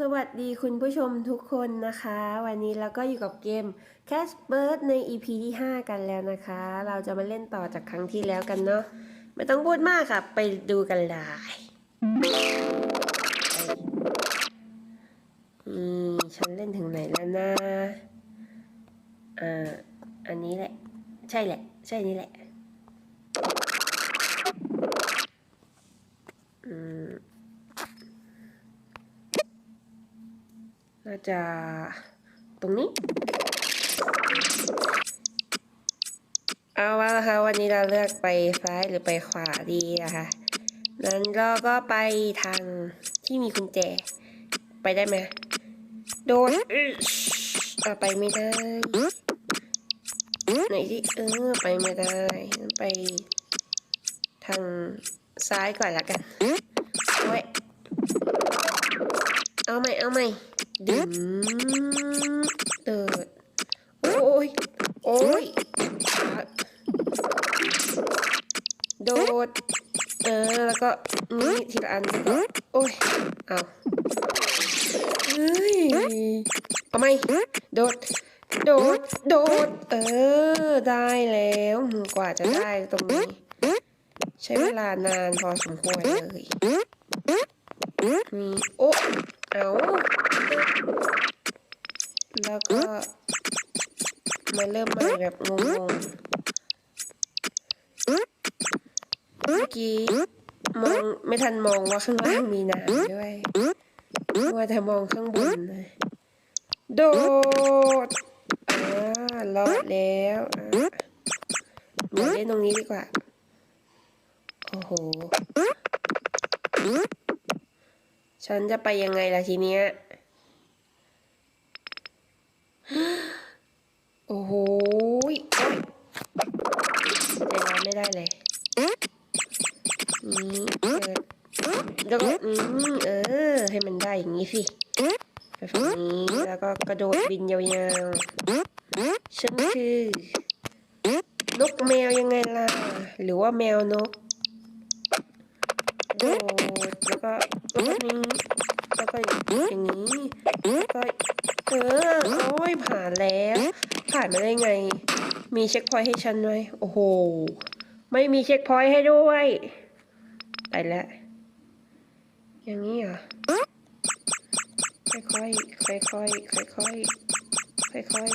สวัสดีคุณผู้ชมทุกคนนะคะ วันนี้เราก็อยู่กับเกม Cash Bird ใน EP ที่ 5 กันแล้วนะคะ เราจะมาเล่นต่อจากครั้งที่แล้วกันเนาะไม่ต้องพูดมากค่ะ ไปดูกันเลยอืมฉันเล่นถึงไหนแล้วนะอ่าอันนี้แหละ ใช่แหละ ใช่นี่แหละอืม น่าจะตรงนี้ เอาว่าละคะวันนี้เราเลือกไปซ้ายหรือไปขวาดีนะคะนั้นเราก็ไปทางที่มีกุญแจ ไปได้ไหมโดนอื้อเอาไปไม่ได้ไหนที่เออไปไม่ได้งั้นไปทางซ้ายก่อนละกันโอ้ยเอาใหม่เอาใหม่ ดึงเดิดโอ้ย โอ้ย โดด เออ แล้วก็นี่ทีละอันแล้วก็โอ้ย เอาเฮ้ย เอาไหมโดด โดด โดด เออ ได้แล้ว กว่าจะได้ตรงนี้ ใช้เวลานานพอสมควรเลยนี่โอ้เอาแล้วก็ มาเริ่มใหม่แบบงงๆเมื่อกี้มองไม่ทันมองว่าข้างล่างมีน้ำด้วยว่าแต่มองข้างบนเลยโดดอ่ารอดแล้วอะเดี๋ยวเล่นตรงนี้ดีกว่า โอ้โห ฉันจะไปยังไงล่ะทีเนี้ย โอ้โหยโอ๊ยใจร้อนไม่ได้เลยนี่เปิดแล้วก็อืมเออ ให้มันได้อย่างนี้สิไปฝั่งนี้แล้วก็กระโดดบินยาวๆฉันคือนกแมวยังไงล่ะ หรือว่าแมวนกโดดแล้วก็แล้วก็นี้แล้วก็อย่างนี้แล้วก็เออโอ้ยผ่านแล้ว ผ่านมาได้ไง มีเช็คพอยต์ให้ฉันไหมโอ้โห ไม่มีเช็คพอยต์ให้ด้วย ไปแล้ว อย่างนี้เหรอ ค่อยๆค่อยๆค่อยๆค่อย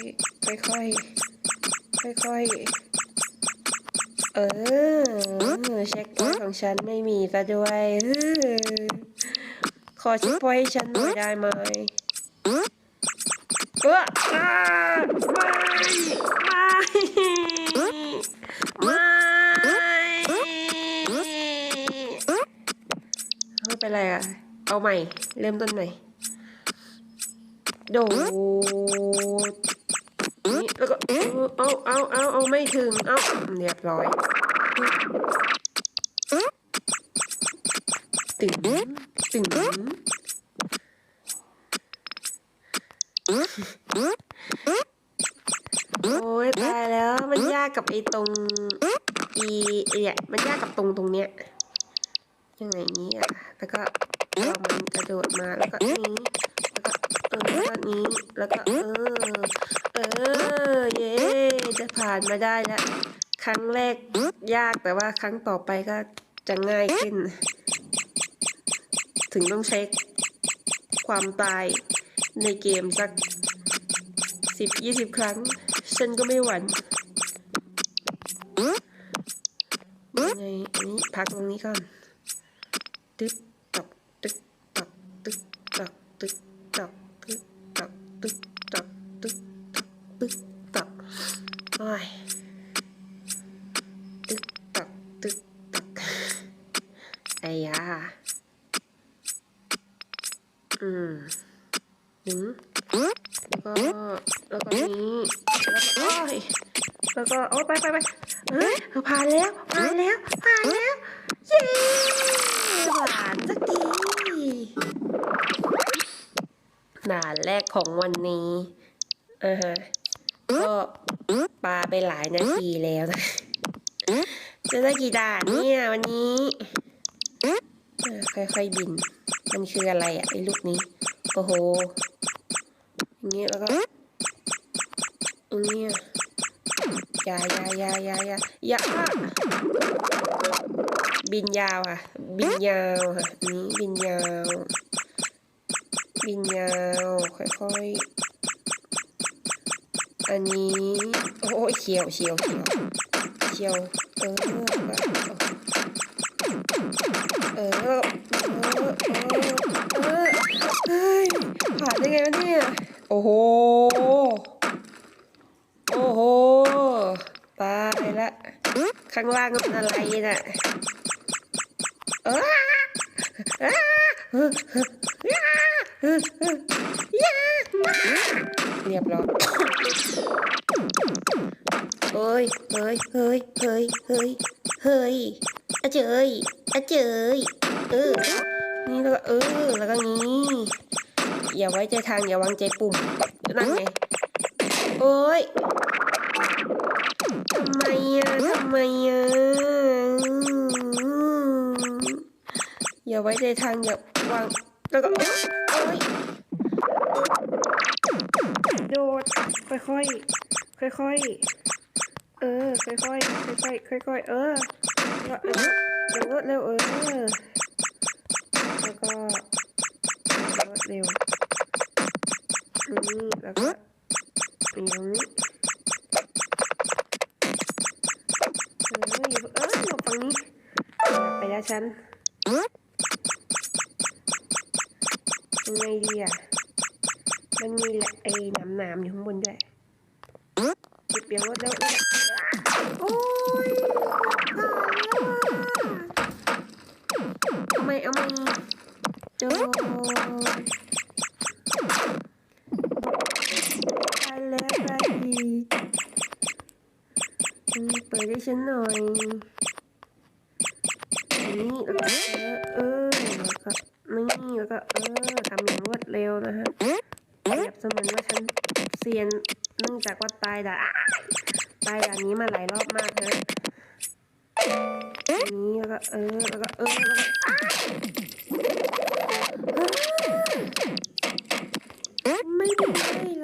ๆค่อยๆค่อยๆเออ เช็คพอยต์ของฉันไม่มีซะด้วยขอเช็คพอยต์ให้ฉันหน่อยได้ไหมเออ ไม่ไม่ไม่ไม่เป็นไรอะเอาใหม่ เริ่มต้นใหม่ โดดนี่แล้วก็เอาเอาเอาเอาไม่ถึง เอาเรียบร้อยตึงตึง โอ้ยตายแล้วมันยากกับไอ้ตรงอีเนี่ยมันยากกับตรงตรงเนี้ยยังไงนี้อะแล้วก็พอมันกระโดดมาแล้วก็นี้แล้วก็เออแล้วก็นี้แล้วก็เออเออเย้จะผ่านมาได้แล้วครั้งแรกยากแต่ว่าครั้งต่อไปก็จะง่ายขึ้น ถึงต้องใช้ความตายในเกมสักสิบยี่สิบครั้ง ฉันก็ไม่หวั่นยังไงอันนี้พักตรงนี้ก่อน ตึ๊กตอกตึ๊กตอกตึ๊กตอกตึ๊กตอก ด่านแรกของวันนี้อ่าฮะก็ปลาไปหลายนาทีแล้วนะจะได้กี่ด่านเนี่ยวันนี้อ่าค่อยๆบิน มันคืออะไรอะไอ้ลูกนี้ โอ้โหอย่างเงี้ยแล้วก็อย่างเงี้ยยายายายายาอยาบินยาวค่ะ บินยาวค่ะนนี้บินยาว บินยาวค่อยๆ อันนี้ โอ้ยเฉียวเฉียวเฉียวเฉียวเออเออ เออ เออ เออเฮ้ยผ่านได้ไงวะเนี่ย โอ้โห โอ้โห ตายละ ข้างล่างมันอะไรน่ะเออ เรียบร้อยเฮ้ยเฮ้ยเฮ้ยเฮ้ยเฮ้ยเฮ้ยอเจยอเจยเออ นี่แล้วก็เออ แล้วก็งี้อย่าไว้ใจทางอย่าวางใจปุ่มนั่นไงโอ้ยทำไมอะทำไมอะอย่าไว้ใจทางอย่าวางแล้วก็ โอ้ยโดดค่อยๆค่อยๆเออค่อยๆค่อยๆค่อยๆเออแล้วก็เร็วเร็วเออแล้วก็เร็วนี่แล้วก็อย่างนี้เอออยู่เอออยู่ฝั่งนี้ไปแล้วฉัน ไงดีอะ มันมีแหละไอ้น้ำน้ำอยู่ข้างบนด้วยเก็บเปียงรถแล้วโอ้ยเอาไมเอาไหมโดนไปแล้วไปอีกเปิดให้ฉันหน่อย แล้วก็เออแล้วก็เออแล้วก็ไม่ได้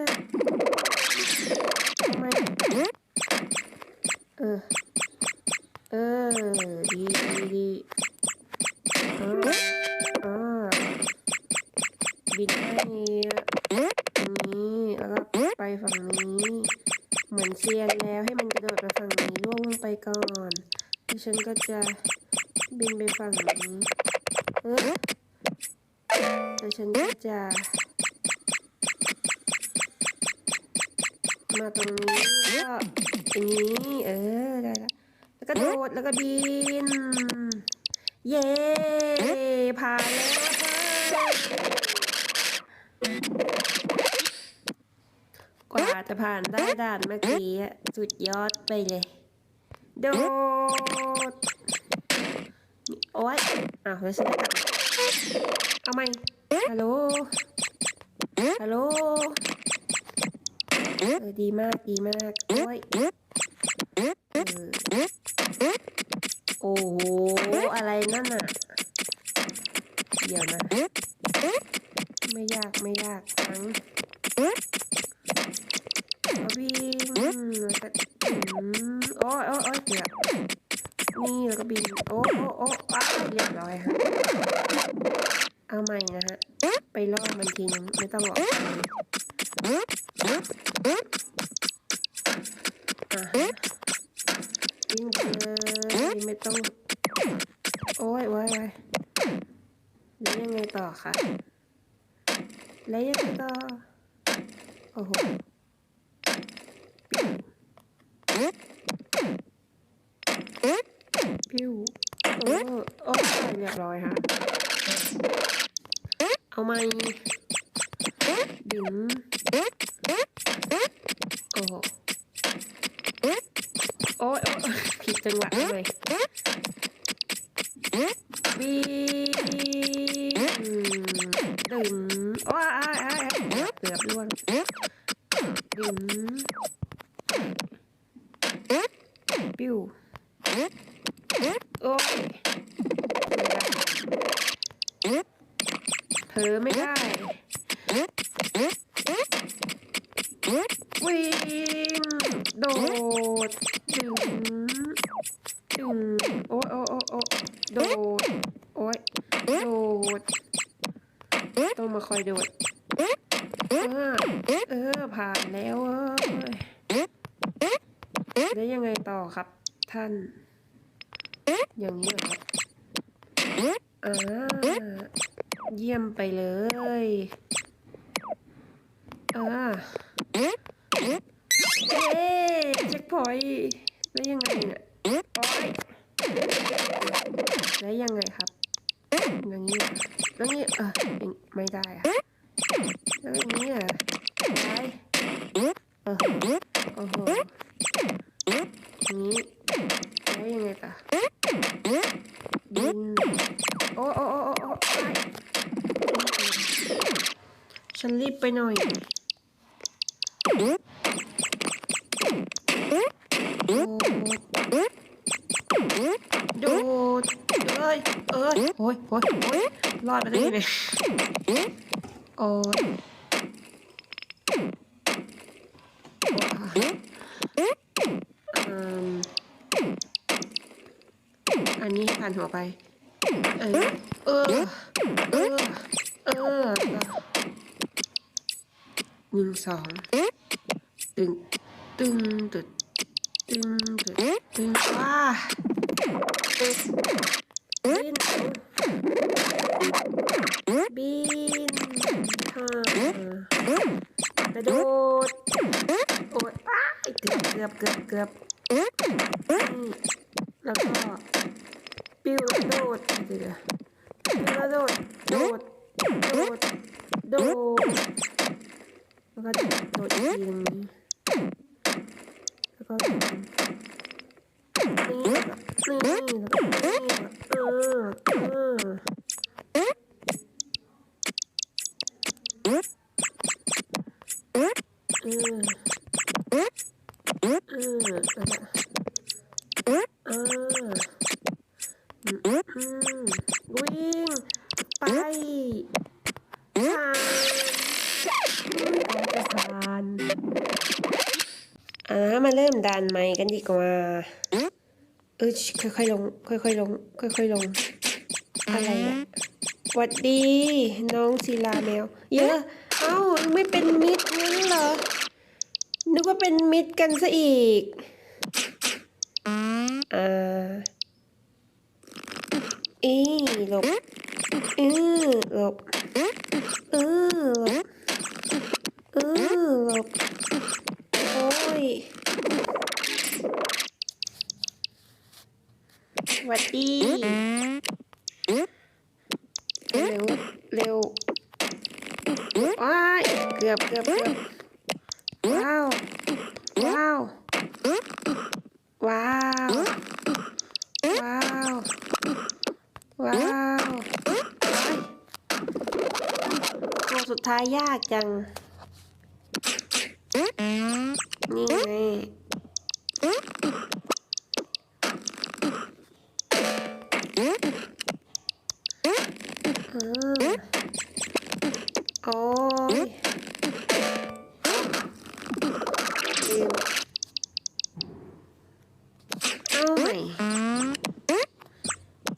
ไปฝั่งนี้แล้วฉันก็จะมาตรงนี้ก็อย่างนี้เออได้ละแล้วก็โดดแล้วก็บิน เย้ผ่านแล้วกว่าจะผ่านได้ด่านเมื่อกี้สุดยอดไปเลย โดด โอ๊ยอ้าวแล้วฉันจะกลับเอาไหมฮัลโหล ฮัลโหล เออดีมากดีมาก โอ้ยเออโอ้โห อะไรนั่นน่ะ เดี๋ยวนะ ไม่ยากไม่ยากทั้งเอาวิ่งแล้วก็อืมโอ้ยโอ้ยโอ้ยเกือบ นี่แล้วก็บินโอ้โอ้โอ้อ้าเรียบร้อยฮะเอาใหม่นะฮะ ไปล่อมันทีนึงไม่ต้องหลอกเลยอะฮะวิ่งไปเลยไม่ต้องโอ้ยโอ้ยโอ้ยแล้วยังไงต่อคะแล้วยังไงต่อ โอ้โห ปิ้วเออโอ้ยเรียบร้อยฮะ เอาไหมดึงโอ้โหโอ้ยโอ้ยผิดจังหวะเลย วินโดดดึงดึงโอ้โอ้โอ้โอ้โดดโอ้ยโดดต้องมาคอยโดดเออเออผ่านแล้วเออยแล้วยังไงต่อครับ ท่าน อย่างนี้เหรอครับอ่าเยี่ยมไปเลยอ่า เช็คพอยต์แล้วยังไงเนี่ยแล้วยังไงครับ อย่างนี้แล้วนี่เออไม่ได้อะแล้วอย่างนี้อะได้เออโอ้โหนี้แล้วยังไงต่อบินโอ้โอ้โอ้โอ้โอ้ไปฉันรีบไปหน่อยโดูดดเอ้ยเอ้ยโอ้ยโอ้ยโอ้ยรอดมาได้ยังไงโอ้ยอืมอันนี้ผ่านหัวไป เออ เออ เออ เออหนึ่งสองตึงตึงตึงตึงตึงตึงว้า บิน บินฮ่ากระโดดโอ้ยอ้าเกือบเกือบเกือบ ค่อยๆลง ค่อยๆลง ค่อยๆลง อะไรอะหวัดดี น้องศิลาแมว เยอะ เอ้าไม่เป็นมิตรงั้นเหรอ นึกว่าเป็นมิตรกันซะอีก อ่าอีหลบอือหลบเออหลบเออหลบโอ้ย หวัดดี เร็ว เร็วว้ายเกือบเกือบเกือบว้าว ว้าว ว้าว ว้าว ว้าวตัวสุดท้ายยากจัง นี่ไงอืม โอ้ยลืมเอาใหม่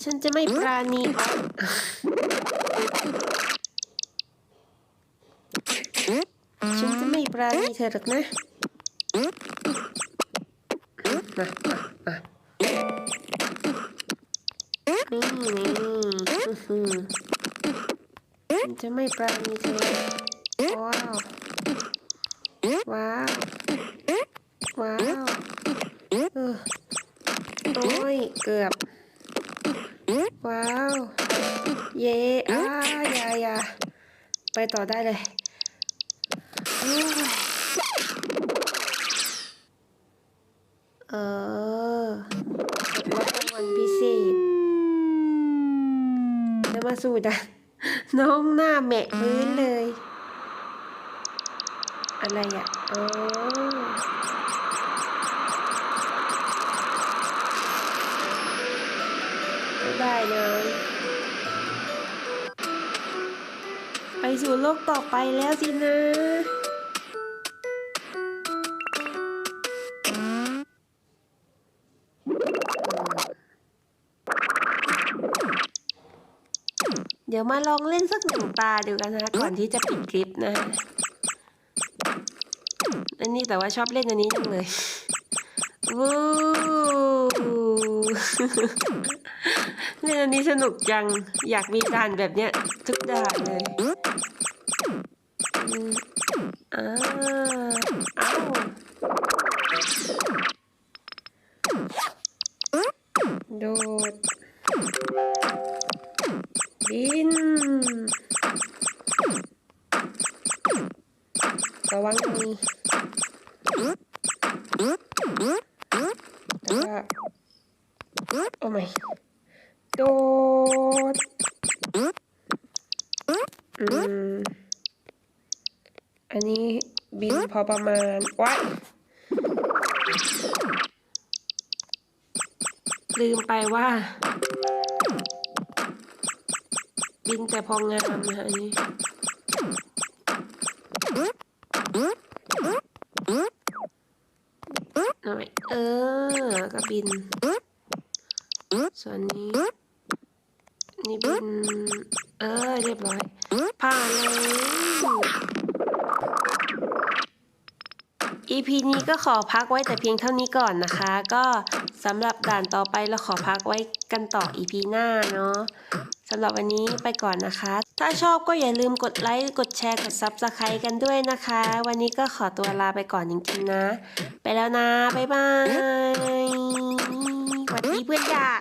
ฉันจะไม่ปราณีออกฉันจะไม่ปราณีเธอหรอกนะมา จะไม่ปราณีเธอว้าวว้าวว้าวเออโอ้ยเกือบ ว้าว เย่อ้าอย่าอย่าไปต่อได้เลยโอ้ยเออรับรางวัลพิเศษแล้วมาสู่ดันน้องหน้าแหมะพื้นเลย อะไรอะอ๋อ ได้เลย ไปสู่โลกต่อไปแล้วสินะยดี๋ยวมาลองเล่นสักหนึ่งตาดูกันนะคะก่อนที่จะปิดคลิปนะฮะ นนี้แต่ว่าชอบเล่นอันนี้จังเลยวู้เล่นอันนี้สนุกจัง อยากมีด่านแบบเนี้ย ทุกด่านเลยอืมอ่าเอ้าโดดบินระวังมื โอ้ไม่โดดอืมอันนี้บินพอประมาณว้ายลืมไปว่า บินแต่พองงามนะอันนี้ หน่อย เออก็บิน ส่วนนี้ นี่บิน เออ เรียบร้อย ผ่านเลย EP นี้ก็ขอพักไว้แต่เพียงเท่านี้ก่อนนะคะ ก็สำหรับด่านต่อไปเราขอพักไว้กันต่อ EP หน้าเนาะสำหรับวันนี้ไปก่อนนะคะ ถ้าชอบก็อย่าลืมกดไลค์ กดแชร์ กด Subscribe กันด้วยนะคะ วันนี้ก็ขอตัวลาไปก่อนจริงๆนะ ไปแล้วนะ บ๊ายบายสวัสดีเพื่อนยาก